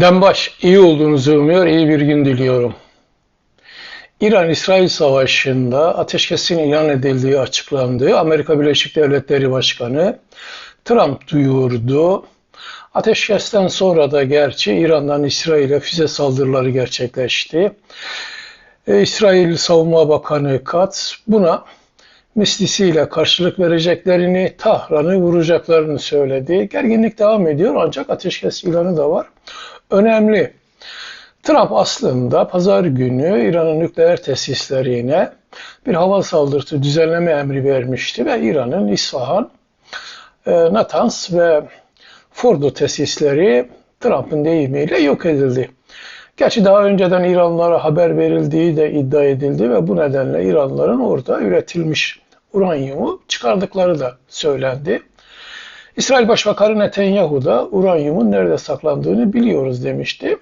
Dembaş iyi olduğunuzu umuyor, iyi bir gün diliyorum. İran-İsrail Savaşı'nda ateşkesin ilan edildiği açıklandı. Amerika Birleşik Devletleri Başkanı Trump duyurdu. Ateşkesten sonra da gerçi İran'dan İsrail'e füze saldırıları gerçekleşti. E, İsrail Savunma Bakanı Katz buna mislisiyle karşılık vereceklerini, Tahran'ı vuracaklarını söyledi. Gerginlik devam ediyor ancak ateşkes ilanı da var. Önemli. Trump aslında pazar günü İran'ın nükleer tesislerine bir hava saldırısı düzenleme emri vermişti ve İran'ın İsfahan, e, Natanz ve Fordo tesisleri Trump'ın deyimiyle yok edildi. Gerçi daha önceden İranlılara haber verildiği de iddia edildi ve bu nedenle İranlıların orada üretilmiş uranyumu çıkardıkları da söylendi. İsrail Başbakanı Netanyahu da uranyumun nerede saklandığını biliyoruz demişti.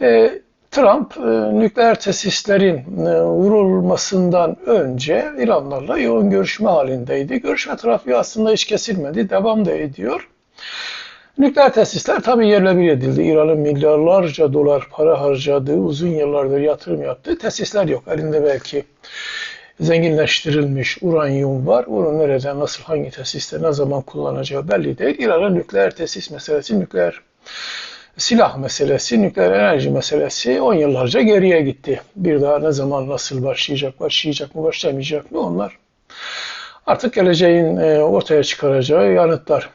E, Trump e, nükleer tesislerin e, vurulmasından önce İranlarla yoğun görüşme halindeydi. Görüşme trafiği aslında hiç kesilmedi, devam da ediyor. Nükleer tesisler tabii yerle bir edildi. İran'ın milyarlarca dolar para harcadığı, uzun yıllardır yatırım yaptığı tesisler yok. Elinde belki zenginleştirilmiş uranyum var. Onu nereden, nasıl, hangi tesiste, ne zaman kullanacağı belli değil. İran'ın nükleer tesis meselesi, nükleer silah meselesi, nükleer enerji meselesi 10 yıllarca geriye gitti. Bir daha ne zaman, nasıl başlayacak, başlayacak mı, başlamayacak mı onlar artık geleceğin e, ortaya çıkaracağı yanıtlar.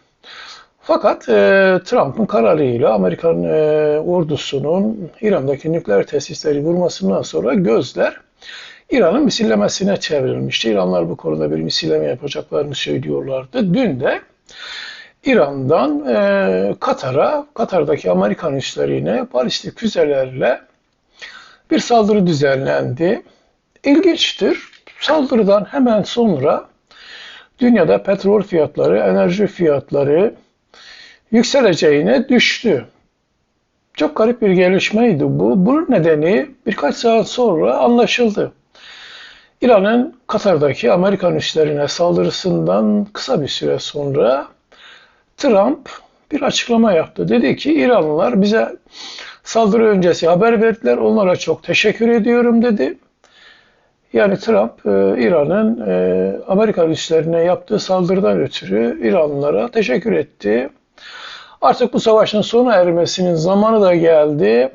Fakat e, Trump'ın kararıyla Amerikan e, ordusunun İran'daki nükleer tesisleri vurmasından sonra gözler İran'ın misillemesine çevrilmişti. İranlar bu konuda bir misilleme yapacaklarını söylüyorlardı. Dün de İran'dan e, Katar'a, Katar'daki Amerikan üslerine balistik füzelerle bir saldırı düzenlendi. İlginçtir. Saldırıdan hemen sonra dünyada petrol fiyatları, enerji fiyatları yükseleceğine düştü. Çok garip bir gelişmeydi bu. Bunun nedeni birkaç saat sonra anlaşıldı. İran'ın Katar'daki Amerikan üslerine saldırısından kısa bir süre sonra Trump bir açıklama yaptı. Dedi ki İranlılar bize saldırı öncesi haber verdiler. Onlara çok teşekkür ediyorum dedi. Yani Trump e, İran'ın e, Amerikan üslerine yaptığı saldırıdan ötürü İranlılara teşekkür etti. Artık bu savaşın sona ermesinin zamanı da geldi.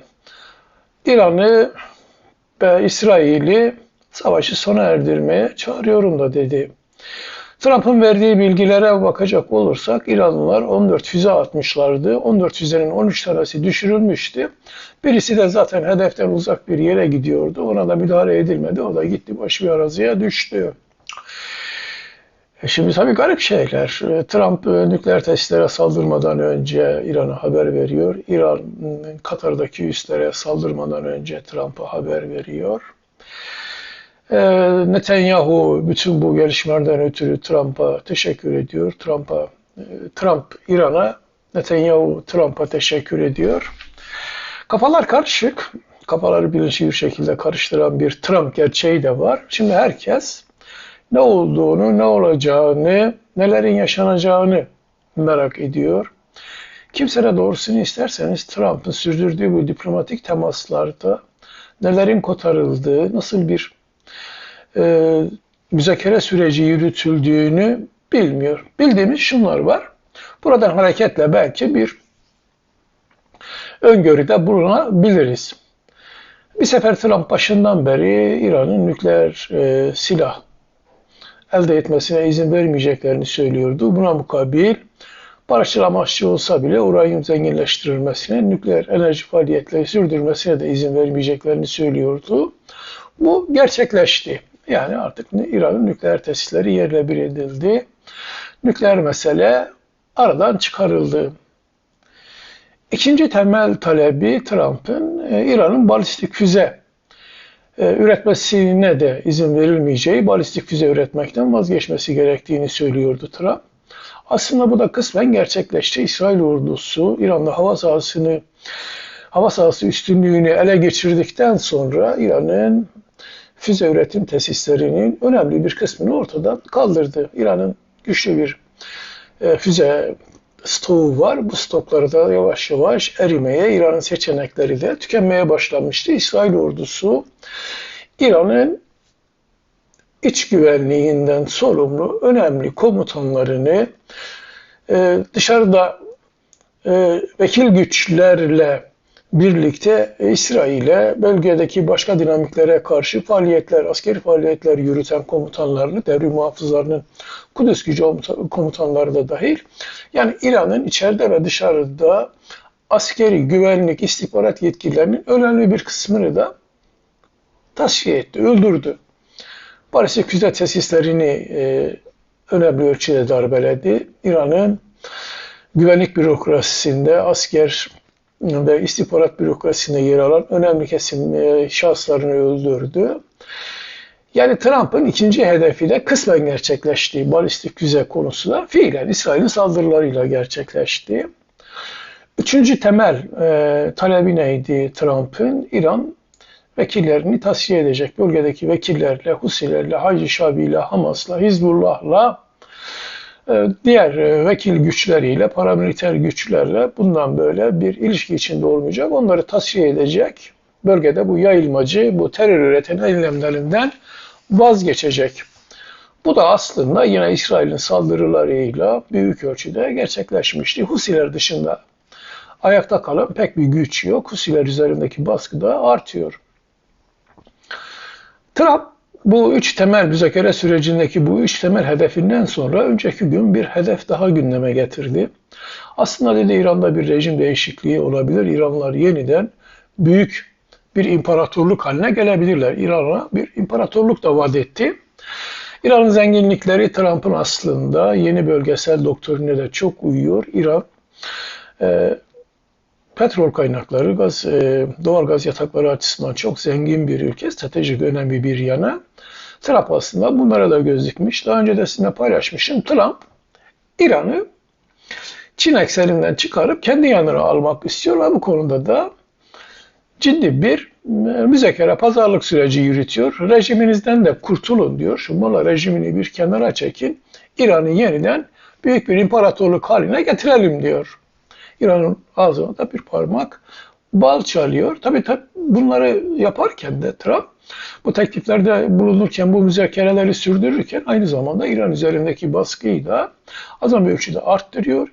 İran'ı ve İsrail'i savaşı sona erdirmeye çağırıyorum da dedi. Trump'ın verdiği bilgilere bakacak olursak İranlılar 14 füze atmışlardı. 14 füzenin 13 tanesi düşürülmüştü. Birisi de zaten hedeften uzak bir yere gidiyordu. Ona da müdahale edilmedi. O da gitti baş bir araziye düştü. E şimdi tabii garip şeyler. E, Trump e, nükleer testlere saldırmadan önce İran'a haber veriyor. İran Katar'daki üslere saldırmadan önce Trump'a haber veriyor. Netanyahu bütün bu gelişmelerden ötürü Trump'a teşekkür ediyor. Trump'a Trump İran'a, Netanyahu Trump'a teşekkür ediyor. Kafalar karışık. Kafaları bilinçli bir şekilde karıştıran bir Trump gerçeği de var. Şimdi herkes ne olduğunu, ne olacağını, nelerin yaşanacağını merak ediyor. Kimsene doğrusunu isterseniz Trump'ın sürdürdüğü bu diplomatik temaslarda nelerin kotarıldığı, nasıl bir e, müzakere süreci yürütüldüğünü bilmiyor. Bildiğimiz şunlar var. Buradan hareketle belki bir öngörüde bulunabiliriz. Bir sefer Trump başından beri İran'ın nükleer e, silah elde etmesine izin vermeyeceklerini söylüyordu. Buna mukabil barışçıl amaçlı olsa bile uranyum zenginleştirilmesine, nükleer enerji faaliyetleri sürdürmesine de izin vermeyeceklerini söylüyordu. Bu gerçekleşti. Yani artık İran'ın nükleer tesisleri yerle bir edildi. Nükleer mesele aradan çıkarıldı. İkinci temel talebi Trump'ın e, İran'ın balistik füze e, üretmesine de izin verilmeyeceği, balistik füze üretmekten vazgeçmesi gerektiğini söylüyordu Trump. Aslında bu da kısmen gerçekleşti. İsrail ordusu İran'da hava sahasını hava sahası üstünlüğünü ele geçirdikten sonra İran'ın füze üretim tesislerinin önemli bir kısmını ortadan kaldırdı. İran'ın güçlü bir e, füze stoğu var. Bu stokları da yavaş yavaş erimeye, İran'ın seçenekleri de tükenmeye başlamıştı. İsrail ordusu İran'ın iç güvenliğinden sorumlu önemli komutanlarını e, dışarıda e, vekil güçlerle birlikte İsrail'e bölgedeki başka dinamiklere karşı faaliyetler, askeri faaliyetler yürüten komutanlarını, devrim muhafızlarının Kudüs gücü komutanları da dahil. Yani İran'ın içeride ve dışarıda askeri, güvenlik, istihbarat yetkililerinin önemli bir kısmını da tasfiye etti, öldürdü. Balistik füze tesislerini e, önemli ölçüde darbeledi. İran'ın güvenlik bürokrasisinde asker ve istihbarat bürokrasisinde yer alan önemli kesim e, şahıslarını öldürdü. Yani Trump'ın ikinci hedefi de kısmen gerçekleşti. Balistik füze konusu da fiilen İsrail'in saldırılarıyla gerçekleşti. Üçüncü temel e, talebi neydi Trump'ın? İran vekillerini tasfiye edecek. Bölgedeki vekillerle, Husilerle, Hacı Şabi'yle, Hamas'la, Hizbullah'la, diğer e, vekil güçleriyle, paramiliter güçlerle bundan böyle bir ilişki içinde olmayacak. Onları tasfiye edecek. Bölgede bu yayılmacı, bu terör üreten eylemlerinden vazgeçecek. Bu da aslında yine İsrail'in saldırılarıyla büyük ölçüde gerçekleşmişti. Husiler dışında ayakta kalan pek bir güç yok. Husiler üzerindeki baskı da artıyor. Trump bu üç temel müzakere sürecindeki bu üç temel hedefinden sonra önceki gün bir hedef daha gündeme getirdi. Aslında dedi İran'da bir rejim değişikliği olabilir. İranlılar yeniden büyük bir imparatorluk haline gelebilirler. İran'a bir imparatorluk da vaat etti. İran'ın zenginlikleri Trump'ın aslında yeni bölgesel doktrinine de çok uyuyor. İran e, petrol kaynakları, gaz, e, doğal gaz yatakları açısından çok zengin bir ülke, stratejik önemli bir yana. Trump aslında bunlara da göz dikmiş. Daha önce de sizinle paylaşmışım. Trump İran'ı Çin ekseninden çıkarıp kendi yanına almak istiyor ve bu konuda da ciddi bir e, müzakere, pazarlık süreci yürütüyor. Rejiminizden de kurtulun diyor. Şu Mola rejimini bir kenara çekin. İran'ı yeniden büyük bir imparatorluk haline getirelim diyor. İran'ın ağzına da bir parmak bal çalıyor. Tabii, tabii bunları yaparken de Trump bu tekliflerde bulunurken, bu müzakereleri sürdürürken aynı zamanda İran üzerindeki baskıyı da azam ölçüde arttırıyor.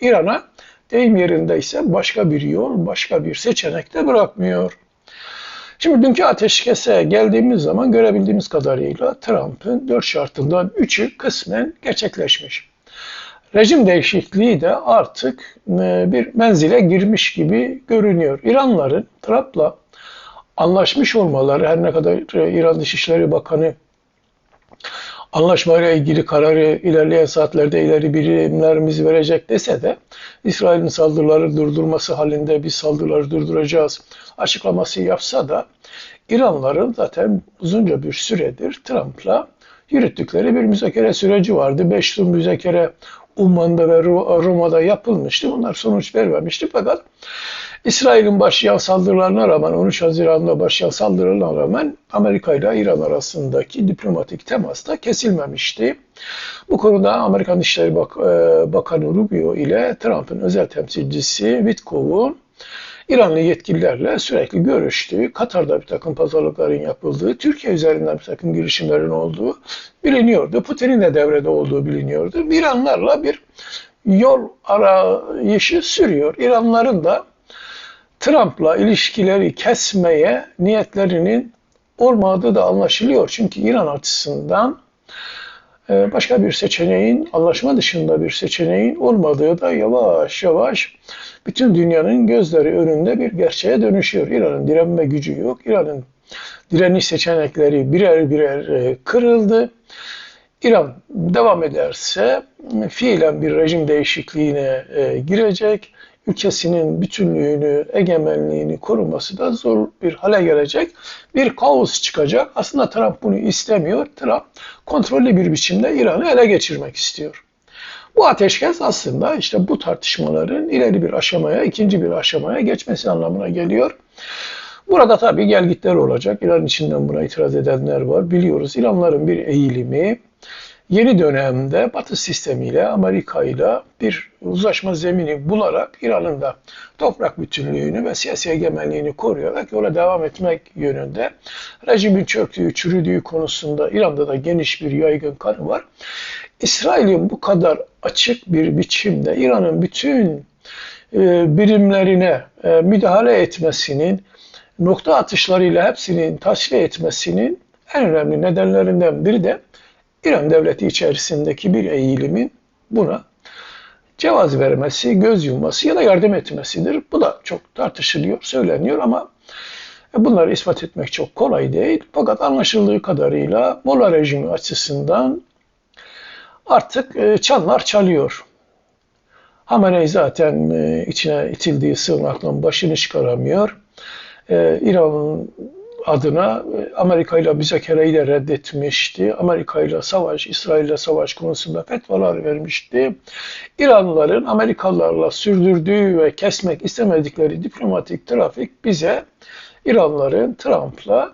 İran'a deyim yerindeyse başka bir yol, başka bir seçenek de bırakmıyor. Şimdi dünkü ateşkese geldiğimiz zaman görebildiğimiz kadarıyla Trump'ın dört şartından üçü kısmen gerçekleşmiş. Rejim değişikliği de artık e, bir menzile girmiş gibi görünüyor. İranların Trump'la anlaşmış olmaları her ne kadar e, İran Dışişleri Bakanı anlaşmayla ilgili kararı ilerleyen saatlerde ileri birimlerimiz verecek dese de İsrail'in saldırıları durdurması halinde biz saldırıları durduracağız açıklaması yapsa da İranların zaten uzunca bir süredir Trump'la yürüttükleri bir müzakere süreci vardı. Beş tur müzakere Umman'da ve Roma'da yapılmıştı. Bunlar sonuç vermemişti fakat İsrail'in başlayan saldırılarına rağmen 13 Haziran'da başlayan saldırılarına rağmen Amerika ile İran arasındaki diplomatik temas da kesilmemişti. Bu konuda Amerikan İşleri Bak e, Bakanı Rubio ile Trump'ın özel temsilcisi Witkoff'un İranlı yetkililerle sürekli görüştüğü, Katar'da bir takım pazarlıkların yapıldığı, Türkiye üzerinden bir takım girişimlerin olduğu biliniyordu. Putin'in de devrede olduğu biliniyordu. İranlarla bir yol arayışı sürüyor. İranların da Trump'la ilişkileri kesmeye niyetlerinin olmadığı da anlaşılıyor. Çünkü İran açısından e, başka bir seçeneğin, anlaşma dışında bir seçeneğin olmadığı da yavaş yavaş bütün dünyanın gözleri önünde bir gerçeğe dönüşüyor. İran'ın direnme gücü yok. İran'ın direniş seçenekleri birer birer e, kırıldı. İran devam ederse fiilen bir rejim değişikliğine e, girecek ülkesinin bütünlüğünü, egemenliğini koruması da zor bir hale gelecek. Bir kaos çıkacak. Aslında Trump bunu istemiyor. Trump kontrollü bir biçimde İran'ı ele geçirmek istiyor. Bu ateşkes aslında işte bu tartışmaların ileri bir aşamaya, ikinci bir aşamaya geçmesi anlamına geliyor. Burada tabii gelgitler olacak. İran içinden buna itiraz edenler var. Biliyoruz İranların bir eğilimi yeni dönemde Batı sistemiyle, Amerika ile bir uzlaşma zemini bularak İran'ın da toprak bütünlüğünü ve siyasi egemenliğini koruyarak yola devam etmek yönünde rejimin çöktüğü, çürüdüğü konusunda İran'da da geniş bir yaygın kanı var. İsrail'in bu kadar açık bir biçimde İran'ın bütün e, birimlerine e, müdahale etmesinin, nokta atışlarıyla hepsinin tasfiye etmesinin en önemli nedenlerinden biri de İran devleti içerisindeki bir eğilimin buna cevaz vermesi, göz yumması ya da yardım etmesidir. Bu da çok tartışılıyor, söyleniyor ama bunları ispat etmek çok kolay değil. Fakat anlaşıldığı kadarıyla Molla rejimi açısından artık e, çanlar çalıyor. Hamenei zaten e, içine itildiği sığınaktan başını çıkaramıyor. E, İran'ın adına Amerika ile müzakereyi de reddetmişti. Amerika ile savaş, İsrail ile savaş konusunda fetvalar vermişti. İranlıların Amerikalılarla sürdürdüğü ve kesmek istemedikleri diplomatik trafik bize İranlıların Trump'la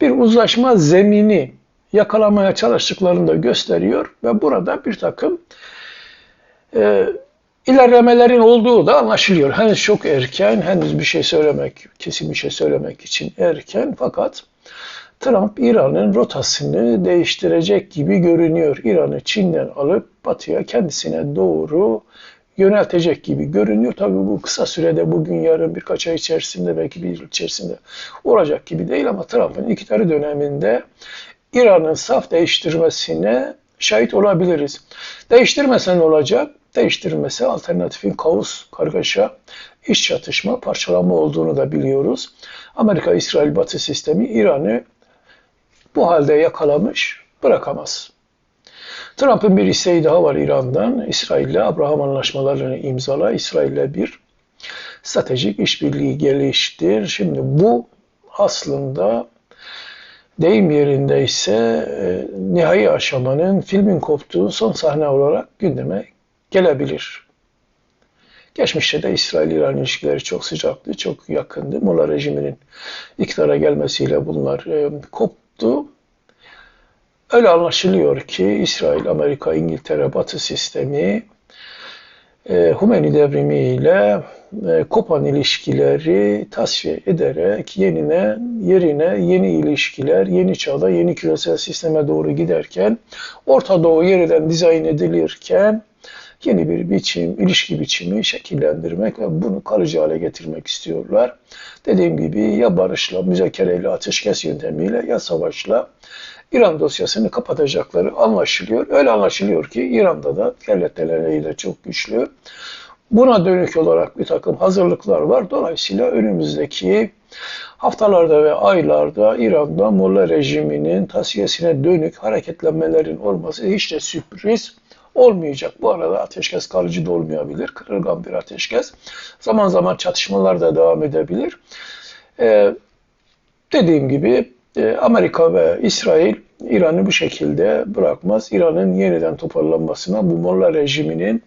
bir uzlaşma zemini yakalamaya çalıştıklarını da gösteriyor ve burada bir takım e, ilerlemelerin olduğu da anlaşılıyor. Henüz çok erken, henüz bir şey söylemek, kesin bir şey söylemek için erken fakat Trump İran'ın rotasını değiştirecek gibi görünüyor. İran'ı Çin'den alıp batıya kendisine doğru yöneltecek gibi görünüyor. Tabii bu kısa sürede bugün yarın birkaç ay içerisinde belki bir yıl içerisinde olacak gibi değil ama Trump'ın iktidar döneminde İran'ın saf değiştirmesine şahit olabiliriz. Değiştirmesen olacak? Değiştirmesi alternatifin kaos, kargaşa, iş çatışma, parçalama olduğunu da biliyoruz. Amerika-İsrail Batı sistemi İran'ı bu halde yakalamış, bırakamaz. Trump'ın bir isteği daha var İran'dan. İsrail'le Abraham anlaşmalarını imzala, İsrail'le bir stratejik işbirliği geliştir. Şimdi bu aslında deyim yerindeyse e, nihai aşamanın filmin koptuğu son sahne olarak gündeme gelebilir. Geçmişte de İsrail-İran ilişkileri çok sıcaktı, çok yakındı. Mola rejiminin iktidara gelmesiyle bunlar e, koptu. Öyle anlaşılıyor ki İsrail, Amerika, İngiltere, Batı sistemi e, Hümeyni devrimiyle e, kopan ilişkileri tasfiye ederek yenine, yerine yeni ilişkiler, yeni çağda, yeni küresel sisteme doğru giderken, Orta Doğu yeniden dizayn edilirken yeni bir biçim, ilişki biçimi şekillendirmek ve bunu kalıcı hale getirmek istiyorlar. Dediğim gibi ya barışla, müzakereyle, ateşkes yöntemiyle ya savaşla İran dosyasını kapatacakları anlaşılıyor. Öyle anlaşılıyor ki İran'da da devletleriyle çok güçlü. Buna dönük olarak bir takım hazırlıklar var. Dolayısıyla önümüzdeki haftalarda ve aylarda İran'da Molla rejiminin tasfiyesine dönük hareketlenmelerin olması hiç de sürpriz olmayacak. Bu arada ateşkes kalıcı da olmayabilir. Kırılgan bir ateşkes. Zaman zaman çatışmalar da devam edebilir. Ee, dediğim gibi e, Amerika ve İsrail İran'ı bu şekilde bırakmaz. İran'ın yeniden toparlanmasına bu Molla rejiminin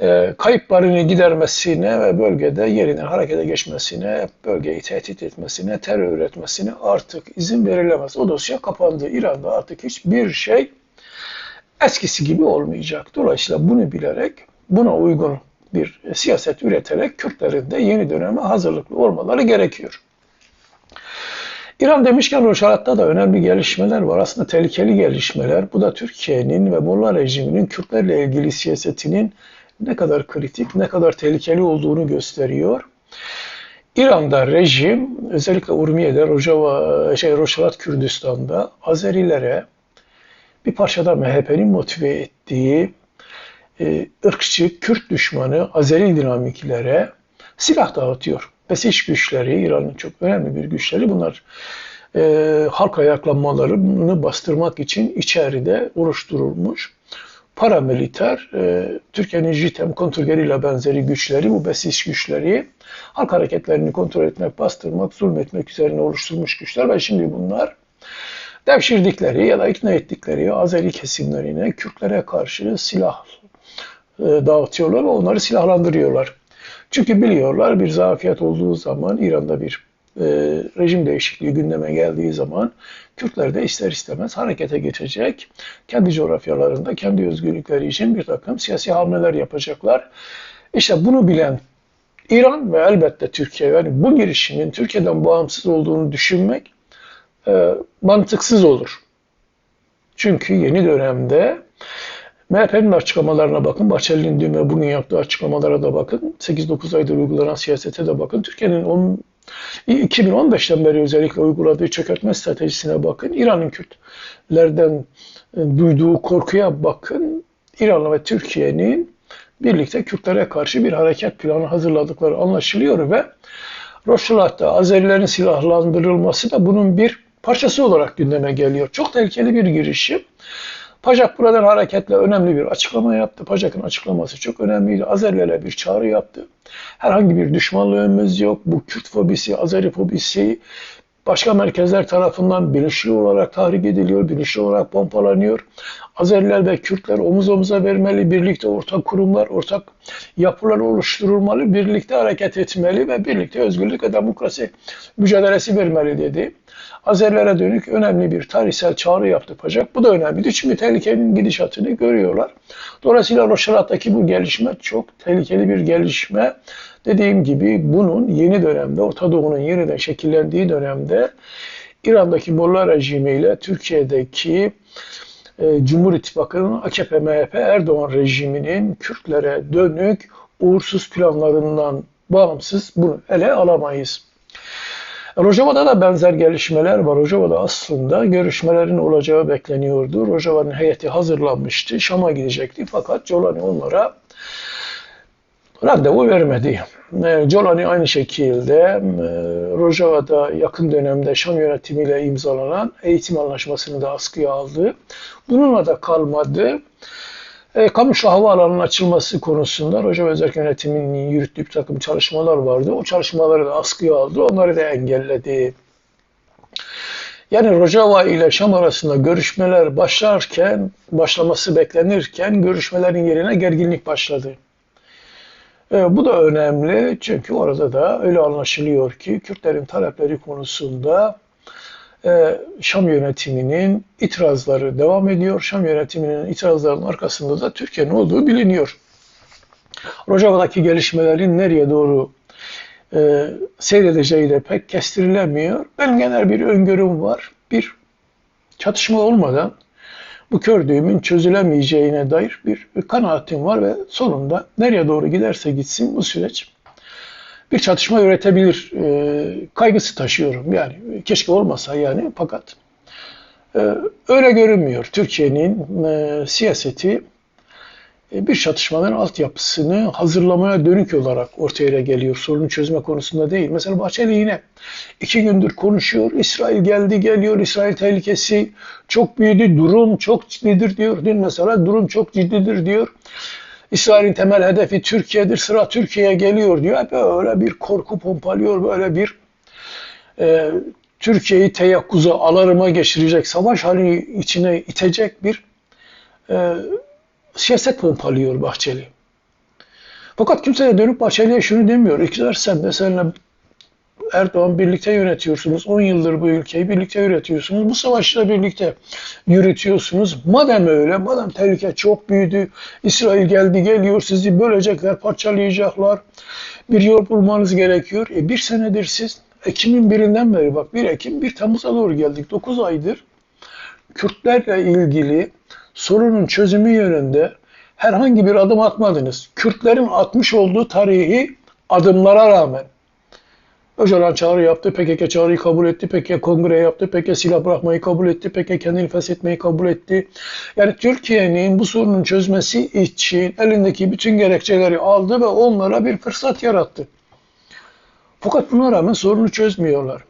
e, kayıplarını gidermesine ve bölgede yeniden harekete geçmesine, bölgeyi tehdit etmesine, terör üretmesine artık izin verilemez. O dosya kapandı. İran'da artık hiçbir şey eskisi gibi olmayacak. Dolayısıyla bunu bilerek, buna uygun bir siyaset üreterek Kürtlerin de yeni döneme hazırlıklı olmaları gerekiyor. İran demişken Rojava'da da önemli gelişmeler var. Aslında tehlikeli gelişmeler. Bu da Türkiye'nin ve Molla rejiminin Kürtlerle ilgili siyasetinin ne kadar kritik, ne kadar tehlikeli olduğunu gösteriyor. İran'da rejim özellikle Urmiye'de, Rojava, şey, Roşavat Kürdistan'da Azerilere bir parçada MHP'nin motive ettiği e, ırkçı, Kürt düşmanı Azeri dinamiklere silah dağıtıyor. Besiş güçleri, İran'ın çok önemli bir güçleri bunlar e, halk ayaklanmalarını bastırmak için içeride oluşturulmuş paramiliter, e, Türkiye'nin JITEM, kontrgerilla benzeri güçleri, bu besiş güçleri halk hareketlerini kontrol etmek, bastırmak, zulmetmek üzerine oluşturmuş güçler ve şimdi bunlar devşirdikleri ya da ikna ettikleri Azeri kesimlerine, Kürtlere karşı silah e, dağıtıyorlar ve onları silahlandırıyorlar. Çünkü biliyorlar bir zafiyet olduğu zaman İran'da bir e, rejim değişikliği gündeme geldiği zaman Kürtler de ister istemez harekete geçecek. Kendi coğrafyalarında kendi özgürlükleri için bir takım siyasi hamleler yapacaklar. İşte bunu bilen İran ve elbette Türkiye yani bu girişimin Türkiye'den bağımsız olduğunu düşünmek e, mantıksız olur. Çünkü yeni dönemde MHP'nin açıklamalarına bakın, Bahçeli'nin dün ve bugün yaptığı açıklamalara da bakın, 8-9 aydır uygulanan siyasete de bakın, Türkiye'nin 2015'ten beri özellikle uyguladığı çökertme stratejisine bakın, İran'ın Kürtlerden e, duyduğu korkuya bakın, İran'la ve Türkiye'nin birlikte Kürtlere karşı bir hareket planı hazırladıkları anlaşılıyor ve Roşulat'ta Azerilerin silahlandırılması da bunun bir parçası olarak gündeme geliyor. Çok tehlikeli bir girişim. Pajak buradan hareketle önemli bir açıklama yaptı. Pajak'ın açıklaması çok önemliydi. Azerilere bir çağrı yaptı. Herhangi bir düşmanlığımız yok. Bu Kürt fobisi, Azeri fobisi başka merkezler tarafından bilinçli olarak tahrik ediliyor, bilinçli olarak pompalanıyor. Azeriler ve Kürtler omuz omuza vermeli, birlikte ortak kurumlar, ortak yapılar oluşturulmalı, birlikte hareket etmeli ve birlikte özgürlük ve demokrasi mücadelesi vermeli dedi. Azerilere dönük önemli bir tarihsel çağrı yaptı Pacak. Bu da önemliydi çünkü tehlikenin gidişatını görüyorlar. Dolayısıyla Roşarat'taki bu gelişme çok tehlikeli bir gelişme. Dediğim gibi bunun yeni dönemde, Orta Doğu'nun yeniden şekillendiği dönemde İran'daki Molla rejimiyle Türkiye'deki e, Cumhur İttifakı'nın AKP, MHP, Erdoğan rejiminin Kürtlere dönük uğursuz planlarından bağımsız bunu ele alamayız. Rojava'da da benzer gelişmeler var. Rojava'da aslında görüşmelerin olacağı bekleniyordu. Rojava'nın heyeti hazırlanmıştı. Şam'a gidecekti fakat Jolani onlara randevu vermedi. Jolani e, aynı şekilde e, Rojava'da yakın dönemde Şam yönetimiyle imzalanan eğitim anlaşmasını da askıya aldı. Bununla da kalmadı. E, kamuslu havaalanının açılması konusunda Rojava Özel Yönetimi'nin yürüttüğü bir takım çalışmalar vardı. O çalışmaları da askıya aldı, onları da engelledi. Yani Rojava ile Şam arasında görüşmeler başlarken, başlaması beklenirken görüşmelerin yerine gerginlik başladı. E, bu da önemli çünkü orada da öyle anlaşılıyor ki Kürtlerin talepleri konusunda e, Şam yönetiminin itirazları devam ediyor. Şam yönetiminin itirazlarının arkasında da Türkiye'nin olduğu biliniyor. Rojava'daki gelişmelerin nereye doğru e, seyredeceği de pek kestirilemiyor. Benim genel bir öngörüm var. Bir çatışma olmadan bu kördüğümün çözülemeyeceğine dair bir kanaatim var ve sonunda nereye doğru giderse gitsin bu süreç bir çatışma üretebilir e, kaygısı taşıyorum. Yani keşke olmasa yani fakat e, öyle görünmüyor. Türkiye'nin e, siyaseti e, bir çatışmanın altyapısını hazırlamaya dönük olarak ortaya geliyor. Sorunu çözme konusunda değil. Mesela Bahçeli yine iki gündür konuşuyor. İsrail geldi geliyor. İsrail tehlikesi çok büyüdü. Durum çok ciddidir diyor. Dün mesela durum çok ciddidir diyor. İsrail'in temel hedefi Türkiye'dir. Sıra Türkiye'ye geliyor diyor. Böyle bir korku pompalıyor. Böyle bir e, Türkiye'yi teyakkuza, alarıma geçirecek, savaş halini içine itecek bir e, siyaset pompalıyor Bahçeli. Fakat kimse dönüp Bahçeli'ye şunu demiyor. İktidar sen de seninle Erdoğan birlikte yönetiyorsunuz. 10 yıldır bu ülkeyi birlikte yönetiyorsunuz. Bu savaşı da birlikte yürütüyorsunuz. Madem öyle, madem tehlike çok büyüdü, İsrail geldi geliyor, sizi bölecekler, parçalayacaklar. Bir yol bulmanız gerekiyor. E bir senedir siz Ekim'in birinden beri bak 1 Ekim 1 Temmuz'a doğru geldik. 9 aydır Kürtlerle ilgili sorunun çözümü yönünde herhangi bir adım atmadınız. Kürtlerin atmış olduğu tarihi adımlara rağmen Öcalan çağrı yaptı, PKK çağrıyı kabul etti, PKK kongre yaptı, PKK silah bırakmayı kabul etti, PKK kendini feshetmeyi kabul etti. Yani Türkiye'nin bu sorunun çözmesi için elindeki bütün gerekçeleri aldı ve onlara bir fırsat yarattı. Fakat buna rağmen sorunu çözmüyorlar.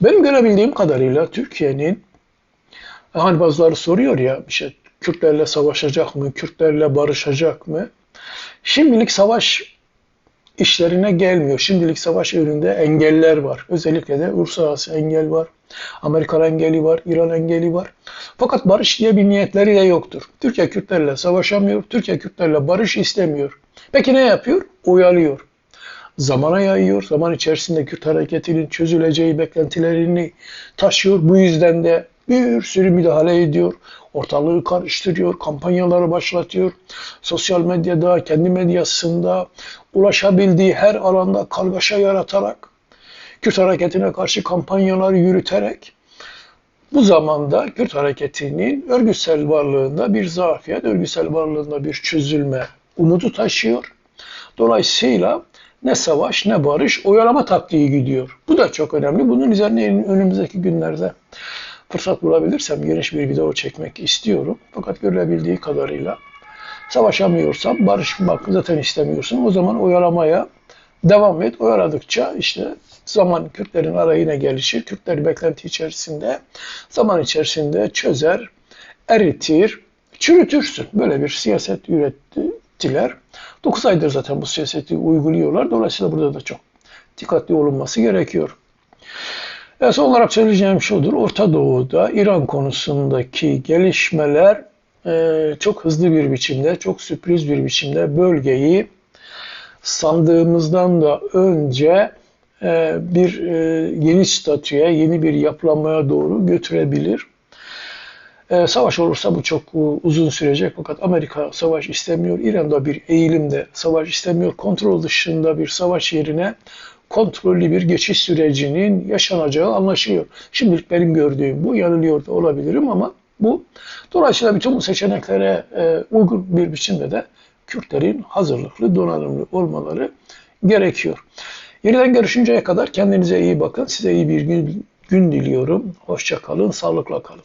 Benim görebildiğim kadarıyla Türkiye'nin hani bazıları soruyor ya işte Kürtlerle savaşacak mı, Kürtlerle barışacak mı? Şimdilik savaş işlerine gelmiyor. Şimdilik savaş önünde engeller var. Özellikle de uluslararası engel var. Amerikan engeli var, İran engeli var. Fakat barış diye bir niyetleri de yoktur. Türkiye Kürtlerle savaşamıyor, Türkiye Kürtlerle barış istemiyor. Peki ne yapıyor? Uyalıyor. zamana yayıyor. Zaman içerisinde Kürt hareketinin çözüleceği beklentilerini taşıyor. Bu yüzden de bir sürü müdahale ediyor. Ortalığı karıştırıyor, kampanyaları başlatıyor. Sosyal medyada, kendi medyasında ulaşabildiği her alanda kargaşa yaratarak, Kürt hareketine karşı kampanyalar yürüterek bu zamanda Kürt hareketinin örgütsel varlığında bir zafiyet, örgütsel varlığında bir çözülme umudu taşıyor. Dolayısıyla ne savaş ne barış oyalama taktiği gidiyor. Bu da çok önemli. Bunun üzerine önümüzdeki günlerde fırsat bulabilirsem geniş bir video çekmek istiyorum. Fakat görülebildiği kadarıyla savaşamıyorsam, barışmak zaten istemiyorsun. O zaman oyalamaya devam et. Oyaladıkça işte zaman Kürtlerin arayına gelişir. Kürtler beklenti içerisinde zaman içerisinde çözer, eritir, çürütürsün. Böyle bir siyaset ürettiler. 9 aydır zaten bu siyaseti uyguluyorlar. Dolayısıyla burada da çok dikkatli olunması gerekiyor. E son olarak söyleyeceğim şudur. Orta Doğu'da İran konusundaki gelişmeler e, çok hızlı bir biçimde, çok sürpriz bir biçimde bölgeyi sandığımızdan da önce e, bir e, yeni statüye, yeni bir yapılanmaya doğru götürebilir. Savaş olursa bu çok uzun sürecek fakat Amerika savaş istemiyor. İran'da bir eğilimde savaş istemiyor. Kontrol dışında bir savaş yerine kontrollü bir geçiş sürecinin yaşanacağı anlaşılıyor. Şimdilik benim gördüğüm bu. Yanılıyor da olabilirim ama bu. Dolayısıyla bütün bu seçeneklere uygun bir biçimde de Kürtlerin hazırlıklı, donanımlı olmaları gerekiyor. Yeniden görüşünceye kadar kendinize iyi bakın. Size iyi bir gün, gün diliyorum. Hoşça kalın, sağlıkla kalın.